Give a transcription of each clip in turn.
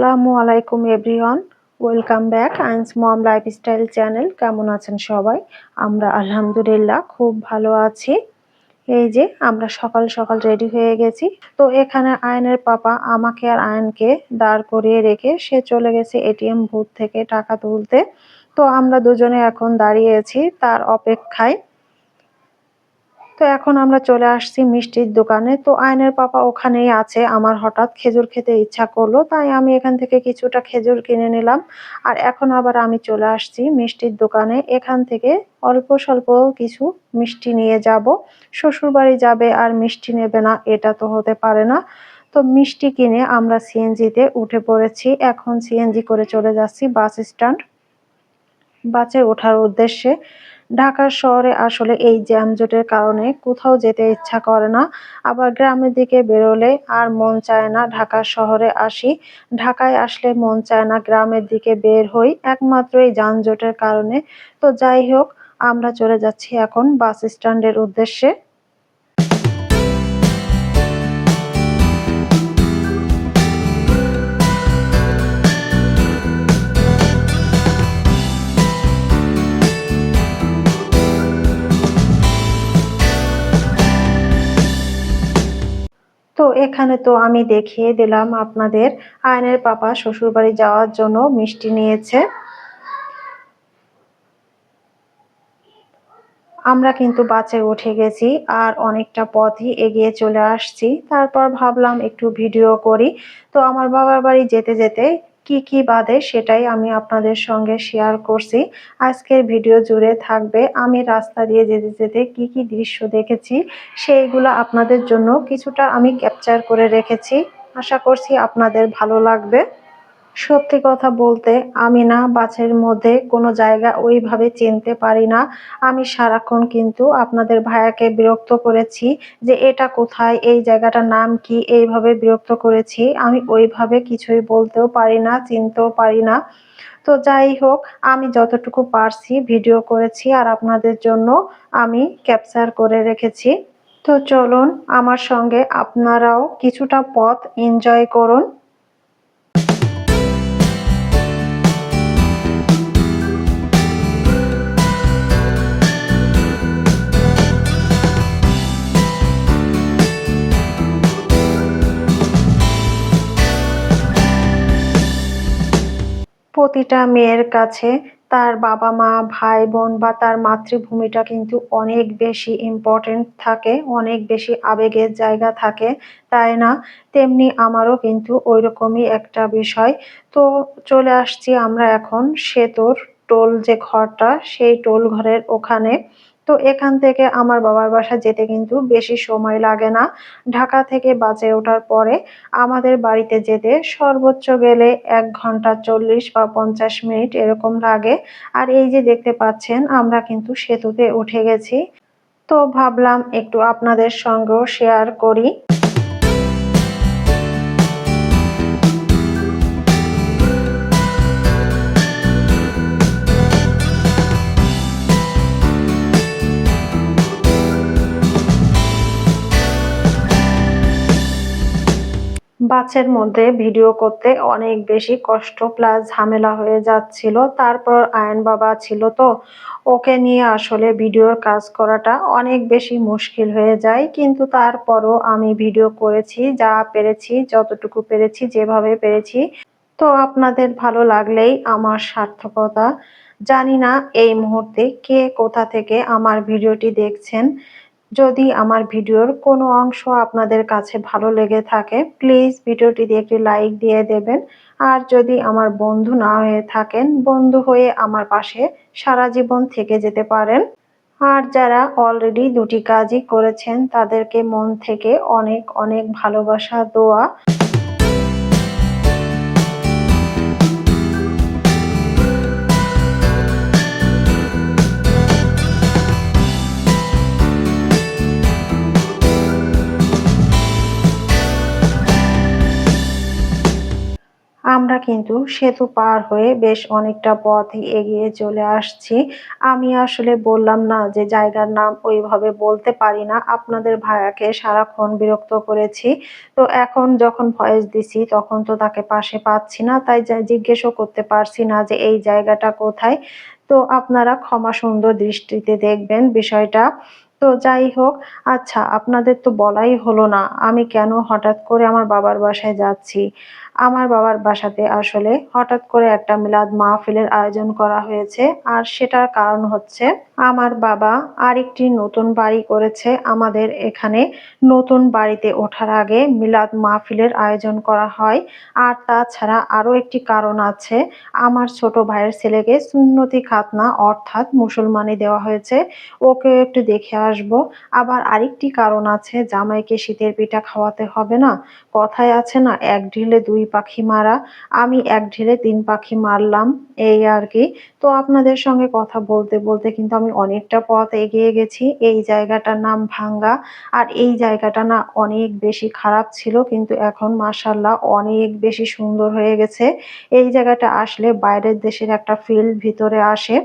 আসসালামু আলাইকুম, everyone. Welcome back আইন্স মম লাইফস্টাইল চ্যানেল। কেমন আছেন সবাই? আমরা আলহামদুলিল্লাহ খুব ভালো আছি। এই যে, আমরা সকাল সকাল রেডি হয়ে গেছি। তো এখানে আয়নের পাপা আমাকে আর আয়নকে দাঁড় করিয়ে রেখে সে চলে গেছে এটিএম বুথ থেকে টাকা তুলতে। তো আমরা দুজনে এখন দাঁড়িয়েছি তার অপেক্ষায়। তো এখন আমরা চলে আসছি মিষ্টির দোকানে। তো আয়নের পাপা ওখানেই আছে। আমার হঠাৎ খেজুর খেতে ইচ্ছা করল, তাই আমি এখান থেকে কিছুটা খেজুর কিনে নিলাম। আর এখন আবার আমি চলে আসছি মিষ্টির দোকানে। এখান থেকে অল্প স্বল্প কিছু মিষ্টি নিয়ে যাব। শ্বশুর বাড়ি যাবে আর মিষ্টি নেবে না, এটা তো হতে পারে না। তো মিষ্টি কিনে আমরা সিএনজিতে উঠে পড়েছি। এখন সিএনজি করে চলে যাচ্ছি বাস স্ট্যান্ড। বাসে ওঠার উদ্দেশ্যে ঢাকা শহরে আসলে এই জ্যামজটের কারণে কোথাও যেতে ইচ্ছা করে না। আবার গ্রামের দিকে বেরোলে আর মন চায় না ঢাকা শহরে আসি। ঢাকায় আসলে মন চায় না গ্রামের দিকে বের হই। একমাত্র এই যানজটের কারণে। তো যাই হোক, আমরা চলে যাচ্ছি এখন বাস স্ট্যান্ডের উদ্দেশ্যে। এখানে তো আমি দেখিয়ে দিলাম আপনাদের আয়নের পাপা শ্বশুরবাড়ি যাওয়ার জন্য মিষ্টি নিয়েছে। আমরা কিন্তু বাসে উঠে গেছি আর অনেকটা পথই এগিয়ে চলে আসছি। তারপর ভাবলাম একটু ভিডিও করি। তো আমার বাবার বাড়ি যেতে যেতে কি কি বাদে সেটাই আমি আপনাদের সঙ্গে শেয়ার করছি। আজকের ভিডিও জুড়ে থাকবে, আমি রাস্তা দিয়ে যেতে যেতে কি কি দৃশ্য দেখেছি, সেইগুলো আপনাদের জন্য কিছুটা আমি ক্যাপচার করে রেখেছি। আশা করছি আপনাদের ভালো লাগবে। সত্যি কথা বলতে আমি না বাসের মধ্যে কোনো জায়গা ওইভাবে চিনতে পারি না। আমি সারাক্ষণ কিন্তু আপনাদের ভাইয়াকে বিরক্ত করেছি যে এটা কোথায়, এই জায়গাটার নাম কি, এইভাবে বিরক্ত করেছি। আমি ওইভাবে কিছুই বলতেও পারি না, চিনতেও পারি না। তো যাই হোক, আমি যতটুকু পারছি ভিডিও করেছি আর আপনাদের জন্য আমি ক্যাপচার করে রেখেছি। তো চলুন, আমার সঙ্গে আপনারাও কিছুটা পথ এনজয় করুন। প্রতিটা মেয়ের কাছে তার বাবা মা, ভাই বোন বা তার মাতৃভূমিটা কিন্তু অনেক বেশি ইম্পর্টেন্ট থাকে, অনেক বেশি আবেগের জায়গা থাকে, তাই না? তেমনি আমারও কিন্তু ওই রকমই একটা বিষয়। তো চলে আসছি আমরা এখন সেতুর টোল যে ঘরটা, সেই টোল ঘরের ওখানে। তো এখান থেকে আমার বাবার বাসা যেতে কিন্তু বেশি সময় লাগে না। ঢাকা থেকে বাসে ওঠার পরে আমাদের বাড়িতে যেতে সর্বোচ্চ গেলে এক ঘণ্টা চল্লিশ বা পঞ্চাশ মিনিট এরকম লাগে। আর এই যে দেখতে পাচ্ছেন, আমরা কিন্তু সেতুতে উঠে গেছি। তো ভাবলাম একটু আপনাদের সঙ্গেও শেয়ার করি। বাসের মধ্যে ভিডিও করতে অনেক বেশি কষ্ট, প্লাস ঝামেলা হয়ে যাচ্ছিল। তারপর আয়ন বাবা ছিল তো, ওকে নিয়ে আসলে ভিডিওর কাজ করাটা অনেক বেশি মুশকিল হয়ে যায়। কিন্তু তারপরও আমি ভিডিও করেছি, যা পেরেছি, যতটুকু পেরেছি, যেভাবে পেরেছি। তো আপনাদের ভালো লাগলেই আমার সার্থকতা। জানি না এই মুহূর্তে কে কোথা থেকে আমার ভিডিওটি দেখছেন। যদি আমার ভিডিওর কোনো অংশ আপনাদের কাছে ভালো লেগে থাকে প্লিজ ভিডিওটি দিয়ে একটি লাইক দিয়ে দেবেন। আর যদি আমার বন্ধু না হয়ে থাকেন, বন্ধু হয়ে আমার পাশে সারা জীবন থেকে যেতে পারেন। আর যারা অলরেডি দুটি কাজই করেছেন, তাদেরকে মন থেকে অনেক অনেক ভালোবাসা, দোয়া। আমরা কিন্তু সেতু পার হয়ে বেশ অনেকটা পথই এগিয়ে চলে আসছি। আমি আসলে বললাম না যে জায়গার নাম ওইভাবে বলতে পারি না। আপনাদের ভাইয়াকে সারাক্ষণ বিরক্ত করেছি। তো এখন যখন ভয়েস দিছি তখন তো তাকে পাশে পাচ্ছি না। তাই জিজ্ঞেসও করতে পারছি না যে এই জায়গাটা কোথায়। তো আপনারা ক্ষমা সুন্দর দৃষ্টিতে দেখবেন বিষয়টা। তো যাই হোক আচ্ছা আপনাদের তো বলাই হলো না। আমি কেন হঠাৎ করে আমার বাবার বাসায় যাচ্ছি? আমার বাবার বাসাতে আসলে হঠাৎ করে একটা মিলাদ মাহফিলের আয়োজন করা হয়েছে। আর সেটার কারণ হচ্ছে আমার বাবা আরেকটি নতুন বাড়ি করেছে আমাদের এখানে। নতুন বাড়িতে ওঠার আগে মিলাদ মাহফিলের আয়োজন করা হয়। আর তাছাড়া আরও একটি কারণ আছে। আমার ছোট ভাইয়ের ছেলেকে সুন্নতি খাতনা অর্থাৎ মুসলমানি দেওয়া হয়েছে। ওকে একটু দেখে আসব। আবার আরেকটি কারণ আছে, জামাইকে শীতের পিঠা খাওয়াতে হবে না। কথায় আছে না, এক ঢিলে দুই পাখি মারা। আমি এক ঢিলে তিন পাখি মারলাম, এই আর কি। তো আপনাদের সঙ্গে কথা বলতে বলতে কিন্তু আমি অনেকটা পথ এগিয়ে গেছি। এই জায়গাটার নাম ভাঙ্গা। আর এই জায়গাটা না অনেক বেশি খারাপ ছিল, কিন্তু এখন মাসাল্লাহ অনেক বেশি সুন্দর হয়ে গেছে। এই জায়গাটা আসলে বাইরের দেশের একটা ফিল ভিতরে আসে।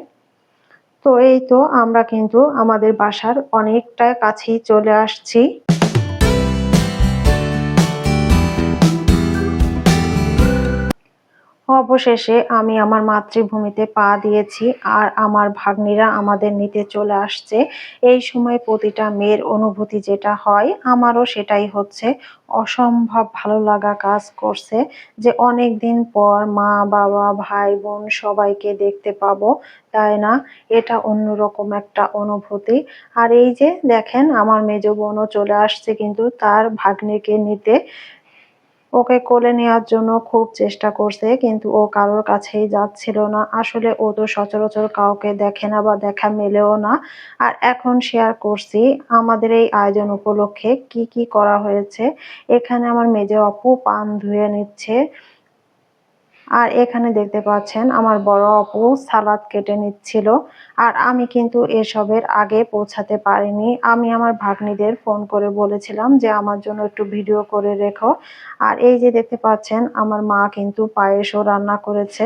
তো এই তো আমরা কিন্তু আমাদের বাসার অনেকটা কাছেই চলে আসছি। অবশেষে আমি আমার মাতৃভূমিতে পা দিয়েছি আর আমার ভাগ্নিরা আমাদের নিতে চলে আসছে। এই সময় প্রতিটা মেয়ের অনুভূতি যেটা হয়, আমারও সেটাই হচ্ছে। অসম্ভব ভালো লাগা কাজ করছে যে অনেক দিন পর মা, বাবা, ভাই, বোন সবাইকে দেখতে পাবো, তাই না? এটা অন্যরকম একটা অনুভূতি। আর এই যে দেখেন, আমার মেজ বোনও চলে আসছে কিন্তু তার ভাগ্নিকে নিতে ওকে কোলে নেওয়ার জন্য খুব চেষ্টা করছে, কিন্তু ও কারোর কাছেই যাচ্ছিল না। আসলে ও তো সচরাচর কাউকে দেখে না বা দেখা মেলেও না। আর এখন শেয়ার করছি আমাদের এই আয়োজন উপলক্ষে কি কি করা হয়েছে। এখানে আমার মেজে অপু পান ধুয়ে নিচ্ছে। আর এখানে দেখতে পাচ্ছেন আমার বড় অপু সালাদ কেটে নিচ্ছিল। আর আমি কিন্তু এসবের আগে পৌঁছাতে পারিনি। আমি আমার ভাগ্নিদের ফোন করে বলেছিলাম যে আমার জন্য একটু ভিডিও করে রেখো। আর এই যে দেখতে পাচ্ছেন, আমার মা কিন্তু পায়েসও রান্না করেছে।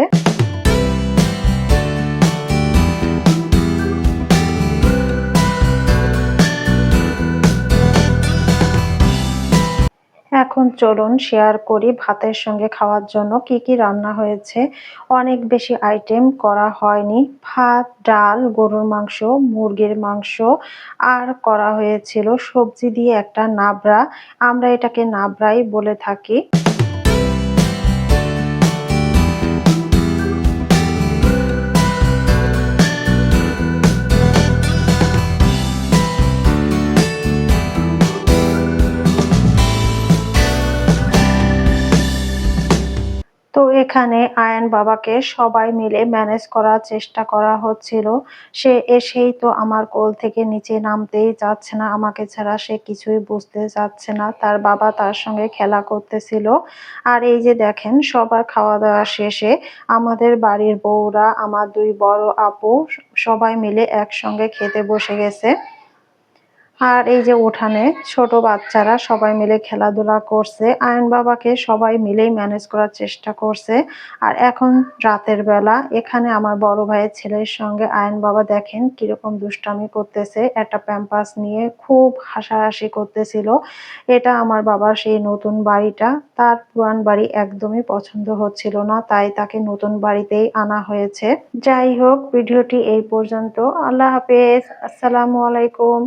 এখন চলুন শেয়ার করি ভাতের সঙ্গে খাওয়ার জন্য কি কি রান্না হয়েছে। অনেক বেশি আইটেম করা হয়নি। ভাত, ডাল, গরুর মাংস, মুরগির মাংস আর করা হয়েছিল। সবজি দিয়ে একটা নাবড়া। আমরা এটাকে নাবড়াই বলে থাকি। এখানে আয়ান বাবাকে সবাই মিলে ম্যানেজ করার চেষ্টা করা হচ্ছিল। সে এসেই তো আমার কোল থেকে নিচে নামতেই যাচ্ছে না, আমাকে ছাড়া সে কিছুই বুঝতে যাচ্ছে না। তার বাবা তার সঙ্গে খেলা করতেছিল। আর এই যে দেখেন, সবার খাওয়া দাওয়া শেষে আমাদের বাড়ির বউরা, আমার দুই বড় আপু, সবাই মিলে একসঙ্গে খেতে বসে গেছে। আর এই যে উঠানে ছোট বাচ্চারা সবাই মিলে খেলাধুলা করছে। আয়ন বাবাকে সবাই মিলেই ম্যানেজ করার চেষ্টা করছে। আর এখন রাতের বেলা এখানে আমার বড় ভাইয়ের ছেলের সঙ্গে আয়ন বাবা দেখেন কীরকম দুষ্টামি করতেছে, একটা প্যাম্পাস নিয়ে খুব হাসাহাসি করতেছিল। এটা আমার বাবার সেই নতুন বাড়িটা, তার পুরান বাড়ি একদমই পছন্দ হচ্ছিল না, তাই তাকে নতুন বাড়িতেই আনা হয়েছে। যাই হোক, ভিডিওটি এই পর্যন্ত। আল্লাহ হাফেজ, আসসালামু আলাইকুম।